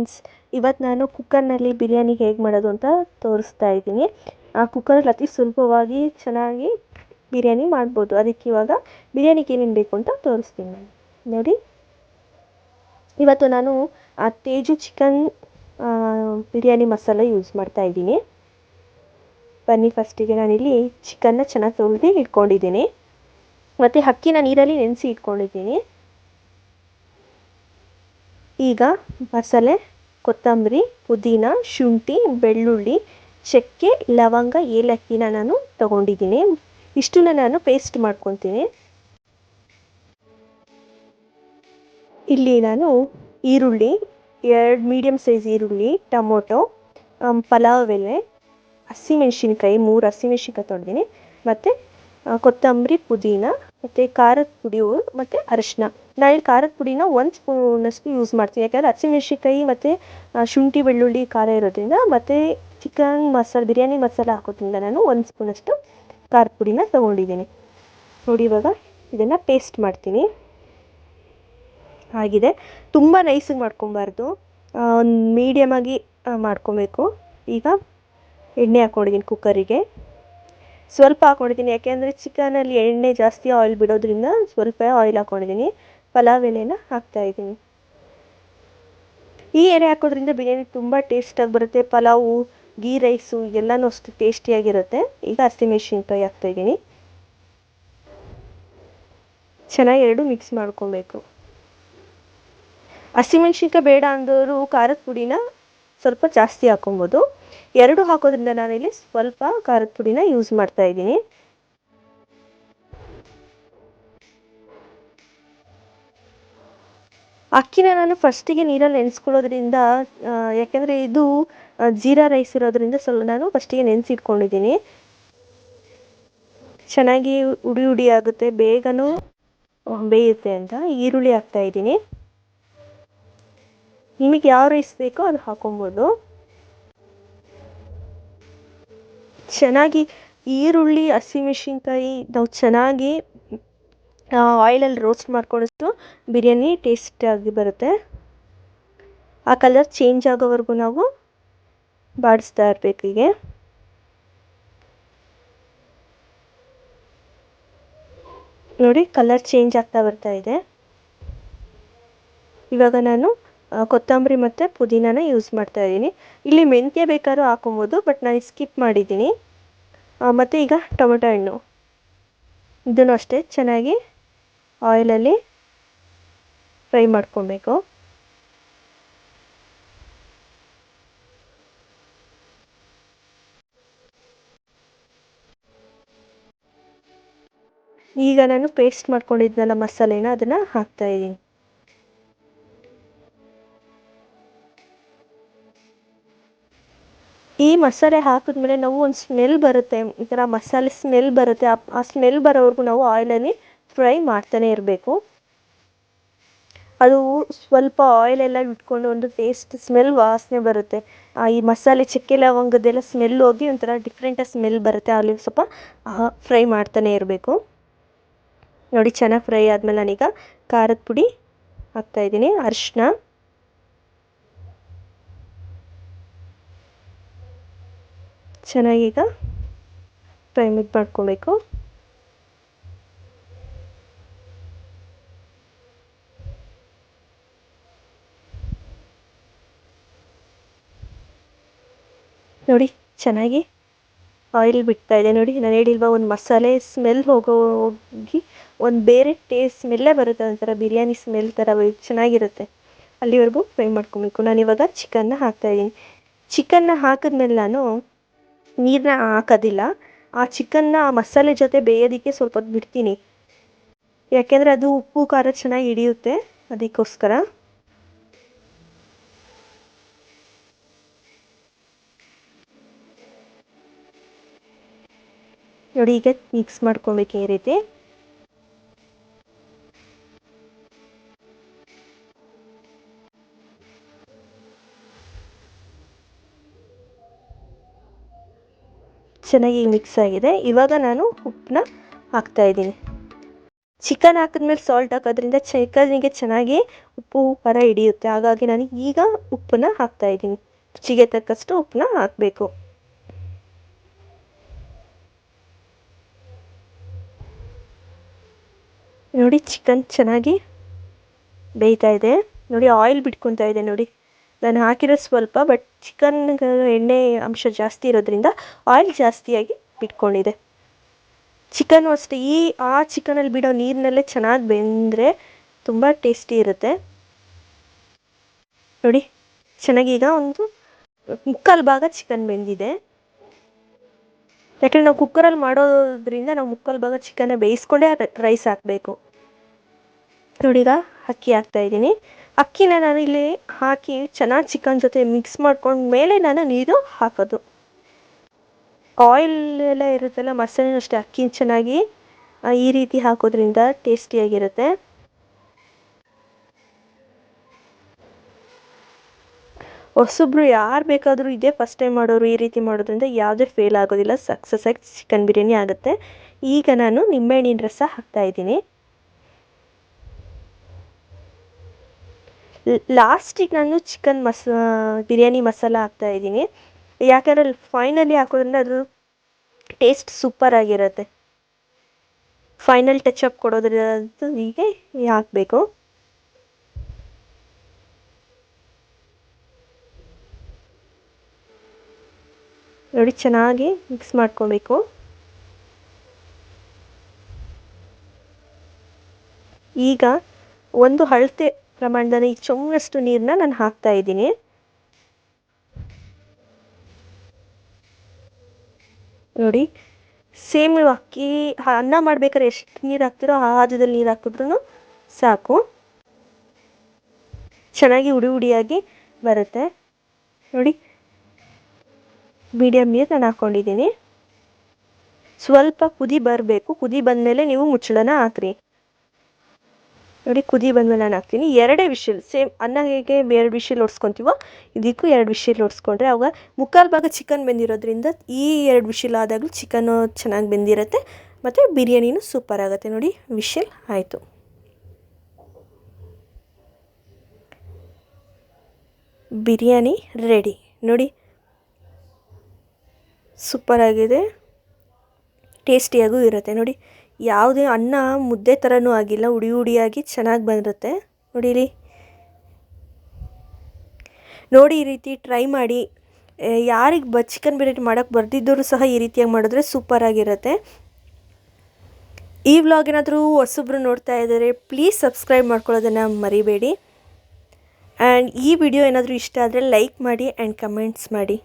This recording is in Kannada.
ಫ್ರೆಂಡ್ಸ್ ಇವತ್ತು ನಾನು ಕುಕ್ಕರ್ನಲ್ಲಿ ಬಿರಿಯಾನಿ ಹೇಗೆ ಮಾಡೋದು ಅಂತ ತೋರಿಸ್ತಾ ಇದ್ದೀನಿ. ಆ ಕುಕ್ಕರಲ್ಲಿ ಅತಿ ಸುಲಭವಾಗಿ ಚೆನ್ನಾಗಿ ಬಿರಿಯಾನಿ ಮಾಡ್ಬೋದು. ಅದಕ್ಕೆ ಇವಾಗ ಬಿರಿಯಾನಿಗೆ ಏನೇನು ಬೇಕು ಅಂತ ತೋರಿಸ್ತೀನಿ. ನೋಡಿ. ಇವತ್ತು ನಾನು ಆ ತೇಜು ಚಿಕನ್ ಬಿರಿಯಾನಿ ಮಸಾಲ ಯೂಸ್ ಮಾಡ್ತಾ ಇದ್ದೀನಿ. ಬನ್ನಿ ಫಸ್ಟಿಗೆ ನಾನಿಲ್ಲಿ ಚಿಕನ್ನ ಚೆನ್ನಾಗಿ ತೊಳೆದು ಇಟ್ಕೊಂಡಿದ್ದೀನಿ. ಮತ್ತು ಅಕ್ಕಿನ ನೀರಲ್ಲಿ ನೆನೆಸಿ ಇಟ್ಕೊಂಡಿದ್ದೀನಿ. ಈಗ ಮಸಾಲೆ ಕೊತ್ತಂಬರಿ, ಪುದೀನ, ಶುಂಠಿ, ಬೆಳ್ಳುಳ್ಳಿ, ಚಕ್ಕೆ, ಲವಂಗ, ಏಲಕ್ಕಿನ ನಾನು ತಗೊಂಡಿದ್ದೀನಿ. ಇಷ್ಟನ್ನ ನಾನು ಪೇಸ್ಟ್ ಮಾಡ್ಕೊತೀನಿ. ಇಲ್ಲಿ ನಾನು ಈರುಳ್ಳಿ, ಎರಡು ಮೀಡಿಯಮ್ ಸೈಜ್ ಈರುಳ್ಳಿ, ಟೊಮೊಟೊ ಪಲಾವ್ ಎಲೆ, ಹಸಿಮೆಣ್ಸಿನ್ಕಾಯಿ, ಮೂರು ಹಸಿಮೆಣ್ಸಿನ್ಕಾಯಿ ತೊಳೆದಿನಿ ಮತ್ತು ಕೊತ್ತಂಬರಿ, ಪುದೀನ, ಮತ್ತು, ಖಾರದ ಪುಡಿ, ಮತ್ತು ಅರಿಶಿನ. ನಾನಿಲ್ಲಿ ಖಾರದ ಪುಡಿನ ಒಂದು ಸ್ಪೂನಷ್ಟು ಯೂಸ್ ಮಾಡ್ತೀನಿ ಯಾಕೆಂದರೆ ಹಸಿಮೆಣ್ಸಿನ್ಕಾಯಿ ಮತ್ತು ಶುಂಠಿ ಬೆಳ್ಳುಳ್ಳಿ ಖಾರ ಇರೋದ್ರಿಂದ ಮತ್ತು ಚಿಕನ್ ಮಸಾಲೆ, ಬಿರಿಯಾನಿ ಮಸಾಲ ಹಾಕೋದ್ರಿಂದ ನಾನು ಒಂದು ಸ್ಪೂನಷ್ಟು ಖಾರದ ಪುಡಿನ ತೊಗೊಂಡಿದ್ದೀನಿ. ನೋಡಿ ಇವಾಗ ಇದನ್ನು ಪೇಸ್ಟ್ ಮಾಡ್ತೀನಿ. ಆಗಿದೆ. ತುಂಬ ನೈಸಿಗೆ ಮಾಡ್ಕೊಬಾರ್ದು. ಒಂದು ಮೀಡಿಯಮಾಗಿ ಮಾಡ್ಕೊಬೇಕು. ಈಗ ಎಣ್ಣೆ ಹಾಕ್ಕೊಂಡಿದ್ದೀನಿ ಕುಕ್ಕರಿಗೆ ಸ್ವಲ್ಪ ಹಾಕ್ಕೊಂಡಿದ್ದೀನಿ ಯಾಕೆಂದರೆ ಚಿಕನಲ್ಲಿ ಎಣ್ಣೆ ಜಾಸ್ತಿ ಆಯಿಲ್ ಬಿಡೋದ್ರಿಂದ ಸ್ವಲ್ಪ ಆಯಿಲ್ ಹಾಕ್ಕೊಂಡಿದ್ದೀನಿ ಪಲಾವ್ ಎಲೆನ ಹಾಕ್ತಾಯಿದ್ದೀನಿ ಈ ಎಲೆ ಹಾಕೋದ್ರಿಂದ ಬಿರಿಯಾನಿ ತುಂಬ ಟೇಸ್ಟಾಗಿ ಬರುತ್ತೆ. ಪಲಾವು, ಗೀ ರೈಸು ಎಲ್ಲನೂ ಅಷ್ಟು ಟೇಸ್ಟಿಯಾಗಿರುತ್ತೆ. ಈಗ ಹಸಿಮೆಣ್ಸಿನ್ಕಾಯಿ ಹಾಕ್ತಾಯಿದ್ದೀನಿ ಚೆನ್ನಾಗಿ ಎರಡು ಮಿಕ್ಸ್ ಮಾಡ್ಕೊಬೇಕು. ಹಸಿಮೆಣ್ಸಿನ್ಕಾಯಿ ಬೇಡ ಅಂದವರು ಖಾರದ ಪುಡಿನ ಸ್ವಲ್ಪ ಜಾಸ್ತಿ ಹಾಕೊಬೋದು. ಎರಡು ಹಾಕೋದ್ರಿಂದ ನಾನಿಲ್ಲಿ ಸ್ವಲ್ಪ ಖಾರದ ಪುಡಿನ ಯೂಸ್ ಮಾಡ್ತಾ ಅಕ್ಕಿನ ನಾನು ಫಸ್ಟಿಗೆ ನೀರಲ್ಲಿ ನೆನೆಸ್ಕೊಳ್ಳೋದ್ರಿಂದ ಯಾಕೆಂದರೆ ಇದು ಜೀರಾ ರೈಸ್ ಇರೋದ್ರಿಂದ ಸ್ವಲ್ಪ ನಾನು ಫಸ್ಟಿಗೆ ನೆನೆಸಿಟ್ಕೊಂಡಿದ್ದೀನಿ. ಚೆನ್ನಾಗಿ ಉಡಿ ಉಡಿ ಆಗುತ್ತೆ, ಬೇಗನೂ ಬೇಯುತ್ತೆ ಅಂತ ಈರುಳ್ಳಿ ಹಾಕ್ತಾ ಇದ್ದೀನಿ. ನಿಮಗೆ ಯಾವ ರೈಸ್ ಬೇಕೋ ಅದು ಹಾಕೊಬೋದು. ಚೆನ್ನಾಗಿ ಈರುಳ್ಳಿ ಹಸಿಮೆಣ್ಸಿನ್ಕಾಯಿ ನಾವು ಚೆನ್ನಾಗಿ ಆಯಿಲಲ್ಲಿ ರೋಸ್ಟ್ ಮಾಡ್ಕೊಂಡಷ್ಟು ಬಿರಿಯಾನಿ ಟೇಸ್ಟಾಗಿ ಬರುತ್ತೆ. ಆ ಕಲರ್ ಚೇಂಜ್ ಆಗೋವರೆಗೂ ನಾವು ಬಾಡಿಸ್ತಾ ಇರಬೇಕು ಹೀಗೆ. ನೋಡಿ ಕಲರ್ ಚೇಂಜ್ ಆಗ್ತಾ ಬರ್ತಾ ಇದೆ. ಇವಾಗ ನಾನು ಕೊತ್ತಂಬರಿ ಮತ್ತು ಪುದೀನಾನ ಯೂಸ್ ಮಾಡ್ತಾ ಇದ್ದೀನಿ. ಇಲ್ಲಿ ಮೆಂತ್ಯ ಬೇಕಾದ್ರೂ ಹಾಕೊಬೋದು ಬಟ್ ನಾನು ಸ್ಕಿಪ್ ಮಾಡಿದ್ದೀನಿ. ಮತ್ತು ಈಗ ಟೊಮೆಟೊ ಹಣ್ಣು. ಇದನ್ನು ಅಷ್ಟೇ ಚೆನ್ನಾಗಿ ಆಯಿಲಲ್ಲಿ ಫ್ರೈ ಮಾಡ್ಕೊಬೇಕು. ಈಗ ನಾನು ಪೇಸ್ಟ್ ಮಾಡ್ಕೊಂಡಿದ್ನಲ್ಲ ಮಸಾಲೆನ ಅದನ್ನು ಹಾಕ್ತಾಯಿದ್ದೀನಿ ಈ ಮಸಾಲೆ ಹಾಕಿದ್ಮೇಲೆ ನಾವು ಒಂದು ಸ್ಮೆಲ್ ಬರುತ್ತೆ, ಈ ಥರ ಮಸಾಲೆ ಸ್ಮೆಲ್ ಬರುತ್ತೆ. ಆ ಸ್ಮೆಲ್ ಬರೋವರೆಗೂ ನಾವು ಆಯಿಲಲ್ಲಿ ಫ್ರೈ ಮಾಡ್ತಾನೆ ಇರಬೇಕು. ಅದು ಸ್ವಲ್ಪ ಆಯಿಲೆಲ್ಲ ಇಟ್ಕೊಂಡು ಒಂದು ಟೇಸ್ಟ್ ಸ್ಮೆಲ್ ವಾಸನೆ ಬರುತ್ತೆ. ಈ ಮಸಾಲೆ ಚಕ್ಕೆ ಲವಂಗದ್ದೆಲ್ಲ ಸ್ಮೆಲ್ ಹೋಗಿ ಒಂಥರ ಡಿಫ್ರೆಂಟಾಗಿ ಸ್ಮೆಲ್ ಬರುತ್ತೆ. ಅಲ್ಲಿ ಸ್ವಲ್ಪ ಫ್ರೈ ಮಾಡ್ತಾನೆ ಇರಬೇಕು. ನೋಡಿ ಚೆನ್ನಾಗಿ ಫ್ರೈ ಆದಮೇಲೆ ನಾನೀಗ ಖಾರದ ಪುಡಿ ಹಾಕ್ತಾಯಿದ್ದೀನಿ ಅರಿಶಿನ. ಚೆನ್ನಾಗೀಗ ಫ್ರೈ ಮಿಕ್ಸ್ ಮಾಡ್ಕೊಬೇಕು. ನೋಡಿ, ಚೆನ್ನಾಗಿ ಆಯಿಲ್ ಇದೆ ನೋಡಿ. ನಾನು ಹೇಳಿಲ್ವಾ, ಒಂದು ಮಸಾಲೆ ಸ್ಮೆಲ್ ಹೋಗೋ ಹೋಗಿ ಒಂದು ಬೇರೆ ಟೇಸ್ಟ್ ಸ್ಮೆಲ್ಲೇ ಬರುತ್ತೆ ಒಂಥರ, ಬಿರಿಯಾನಿ ಸ್ಮೆಲ್ ಥರ ಚೆನ್ನಾಗಿರುತ್ತೆ. ಅಲ್ಲಿವರೆಗೂ ಫ್ರೈ ಮಾಡ್ಕೊಬೇಕು. ನಾನು ಇವಾಗ ಚಿಕನ್ನ ಹಾಕ್ತಾಯಿದ್ದೀನಿ ಚಿಕನ್ನ ಹಾಕಿದ್ಮೇಲೆ ನಾನು ನೀರನ್ನ ಹಾಕೋದಿಲ್ಲ. ಆ ಚಿಕನ್ನ ಆ ಮಸಾಲೆ ಜೊತೆ ಬೇಯೋದಕ್ಕೆ ಸ್ವಲ್ಪ ಹೊತ್ತು ಬಿಡ್ತೀನಿ. ಯಾಕೆಂದರೆ ಅದು ಉಪ್ಪು, ಖಾರ ಚೆನ್ನಾಗಿ ಹಿಡಿಯುತ್ತೆ ಅದಕ್ಕೋಸ್ಕರ. ನೋಡಿ, ಈಗ ಮಿಕ್ಸ್ ಮಾಡ್ಕೊಬೇಕು ಈ ರೀತಿ. ಚೆನ್ನಾಗಿ ಮಿಕ್ಸ್ ಆಗಿದೆ. ಇವಾಗ ನಾನು ಉಪ್ಪನ್ನ ಹಾಕ್ತಾಯಿದ್ದೀನಿ ಚಿಕನ್ ಹಾಕಿದ್ಮೇಲೆ ಸಾಲ್ಟ್ ಹಾಕೋದ್ರಿಂದ ಚಿಕನಿಗೆ ಚೆನ್ನಾಗಿ ಉಪ್ಪು ಖಾರ ಹಿಡಿಯುತ್ತೆ. ಹಾಗಾಗಿ ನಾನು ಈಗ ಉಪ್ಪನ್ನ ಹಾಕ್ತಾ ಇದ್ದೀನಿ. ರುಚಿಗೆ ತಕ್ಕಷ್ಟು ಉಪ್ಪನ್ನ ಹಾಕಬೇಕು. ನೋಡಿ ಚಿಕನ್ ಚೆನ್ನಾಗಿ ಬೇಯ್ತಾ ಇದೆ. ನೋಡಿ ಆಯಿಲ್ ಬಿಟ್ಕೊತಾ ಇದೆ ನೋಡಿ. ನಾನು ಹಾಕಿರೋದು ಸ್ವಲ್ಪ ಬಟ್ ಚಿಕನ್ ಎಣ್ಣೆ ಅಂಶ ಜಾಸ್ತಿ ಇರೋದ್ರಿಂದ ಆಯಿಲ್ ಜಾಸ್ತಿಯಾಗಿ ಬಿಟ್ಕೊಂಡಿದೆ. ಚಿಕನ್ ಅಷ್ಟೇ, ಈ ಆ ಚಿಕನಲ್ಲಿ ಬಿಡೋ ನೀರಿನಲ್ಲೇ ಚೆನ್ನಾಗಿ ಬೆಂದರೆ ತುಂಬ ಟೇಸ್ಟಿ ಇರುತ್ತೆ. ನೋಡಿ, ಚೆನ್ನಾಗಿ ಈಗ ಒಂದು ಮುಕ್ಕಾಲು ಭಾಗ ಚಿಕನ್ ಬೆಂದಿದೆ. ಯಾಕಂದರೆ ನಾವು ಕುಕ್ಕರಲ್ಲಿ ಮಾಡೋದ್ರಿಂದ ನಾವು ಮುಕ್ಕಾಲು ಭಾಗ ಚಿಕನ್ನ ಬೇಯಿಸ್ಕೊಂಡೇ ರೈಸ್ ಹಾಕಬೇಕು. ನೋಡಿ ಈಗ ಅಕ್ಕಿ ಹಾಕ್ತಾ ಇದ್ದೀನಿ. ಅಕ್ಕಿನ ನಾನು ಇಲ್ಲಿ ಹಾಕಿ ಚೆನ್ನಾಗಿ ಚಿಕನ್ ಜೊತೆ ಮಿಕ್ಸ್ ಮಾಡ್ಕೊಂಡ ಮೇಲೆ ನಾನು ನೀರು ಹಾಕೋದು. ಆಯಿಲ್ ಎಲ್ಲ ಇರುತ್ತಲ್ಲ, ಮಸಾಲೆನೂ ಅಷ್ಟೇ ಅಕ್ಕಿ ಚೆನ್ನಾಗಿ ಈ ರೀತಿ ಹಾಕೋದ್ರಿಂದ ಟೇಸ್ಟಿಯಾಗಿರುತ್ತೆ ಹೊಸಬ್ರು ಯಾರು ಬೇಕಾದರೂ ಇದೇ ಫಸ್ಟ್ ಟೈಮ್ ಮಾಡೋರು ಈ ರೀತಿ ಮಾಡೋದ್ರಿಂದ ಯಾವುದೇ ಫೇಲ್ ಆಗೋದಿಲ್ಲ ಸಕ್ಸಸ್ ಆಗಿ ಚಿಕನ್ ಬಿರಿಯಾನಿ ಆಗುತ್ತೆ. ಈಗ ನಾನು ನಿಂಬೆಹಣ್ಣಿನ ರಸ ಹಾಕ್ತಾ ಇದ್ದೀನಿ. ಲಾಸ್ಟಿಗೆ ನಾನು ಚಿಕನ್ ಮಸ, ಬಿರಿಯಾನಿ ಮಸಾಲ ಹಾಕ್ತಾ ಇದ್ದೀನಿ. ಯಾಕಂದರೆ ಫೈನಲಿ ಹಾಕೋದ್ರಿಂದ ಅದು ಟೇಸ್ಟ್ ಸೂಪರ್ ಆಗಿರುತ್ತೆ. ಫೈನಲ್ ಟಚ್ ಅಪ್ ಕೊಡೋದ್ರಿಂದ ಹೀಗೆ ಹಾಕಬೇಕು. ನೋಡಿ, ಚೆನ್ನಾಗಿ ಮಿಕ್ಸ್ ಮಾಡ್ಕೊಬೇಕು. ಈಗ ಒಂದು ಅಳತೆ ಪ್ರಮಾಣದಲ್ಲಿ ಚೊಂಬಷ್ಟು ನೀರನ್ನ ನಾನು ಹಾಕ್ತಾ ಇದ್ದೀನಿ. ನೋಡಿ, ಸೇಮ್ ಅಕ್ಕಿ, ಅನ್ನ ಮಾಡ್ಬೇಕಾದ್ರೆ ಎಷ್ಟು ನೀರು ಹಾಕ್ತಿರೋ ಆ ಹದದಲ್ಲಿ ನೀರು ಹಾಕಿದ್ರೂ ಸಾಕು. ಚೆನ್ನಾಗಿ ಉಡಿ ಉಡಿಯಾಗಿ ಬರುತ್ತೆ. ನೋಡಿ ಮೀಡಿಯಮ್ ನೀರು ನಾನು ಹಾಕ್ಕೊಂಡಿದ್ದೀನಿ ಸ್ವಲ್ಪ ಕುದಿ ಬರಬೇಕು. ಕುದಿ ಬಂದಮೇಲೆ ನೀವು ಮುಚ್ಚಳನ ಹಾಕ್ರಿ. ನೋಡಿ, ಕುದಿ ಬಂದಮೇಲೆ ನಾನು ಹಾಕ್ತೀನಿ. ಎರಡೇ ವಿಷಲ್, ಸೇಮ್ ಅನ್ನ ಹೇಗೆ ಎರಡು ವಿಷಲ್ ಹೊಡ್ಸ್ಕೊತೀವೋ ಇದಕ್ಕೂ ಎರಡು ವಿಷಲ್ ಹೊಡ್ಸ್ಕೊಂಡ್ರೆ ಅವಾಗ ಮುಕ್ಕಾಲು ಭಾಗ ಚಿಕನ್ ಬೆಂದಿರೋದ್ರಿಂದ ಈ ಎರಡು ವಿಷಲ್ ಆದಾಗಲೂ ಚಿಕನ್ನು ಚೆನ್ನಾಗಿ ಬೆಂದಿರುತ್ತೆ. ಮತ್ತು ಬಿರಿಯಾನಿನೂ ಸೂಪರ್ ಆಗುತ್ತೆ. ನೋಡಿ, ವಿಷಲ್ ಆಯಿತು. ಬಿರಿಯಾನಿ ರೆಡಿ. ನೋಡಿ ಸೂಪರಾಗಿದೆ. ಟೇಸ್ಟಿಯಾಗೂ ಇರುತ್ತೆ. ನೋಡಿ, ಯಾವುದೇ ಅನ್ನ ಮುದ್ದೆ ಥರನೂ ಆಗಿಲ್ಲ ಉಡಿ ಉಡಿಯಾಗಿ ಚೆನ್ನಾಗಿ ಬಂದಿರುತ್ತೆ ನೋಡಿರಿ. ನೋಡಿ ಈ ರೀತಿ ಟ್ರೈ ಮಾಡಿ. ಯಾರಿಗೆ ಬ, ಚಿಕನ್ ಬಿರಿಯಾನಿ ಮಾಡೋಕ್ಕೆ ಬರ್ದಿದ್ದವರು ಸಹ ಈ ರೀತಿಯಾಗಿ ಮಾಡಿದ್ರೆ ಸೂಪರಾಗಿರುತ್ತೆ. ಈ ವ್ಲಾಗ್ ಏನಾದರೂ ಹೊಸಬ್ರು ನೋಡ್ತಾ ಇದ್ದಾರೆ, ಪ್ಲೀಸ್ ಸಬ್ಸ್ಕ್ರೈಬ್ ಮಾಡ್ಕೊಳ್ಳೋದನ್ನು ಮರಿಬೇಡಿ. ಆ್ಯಂಡ್ ಈ ವಿಡಿಯೋ ಏನಾದರೂ ಇಷ್ಟ ಆದರೆ ಲೈಕ್ ಮಾಡಿ ಆ್ಯಂಡ್ ಕಮೆಂಟ್ಸ್ ಮಾಡಿ.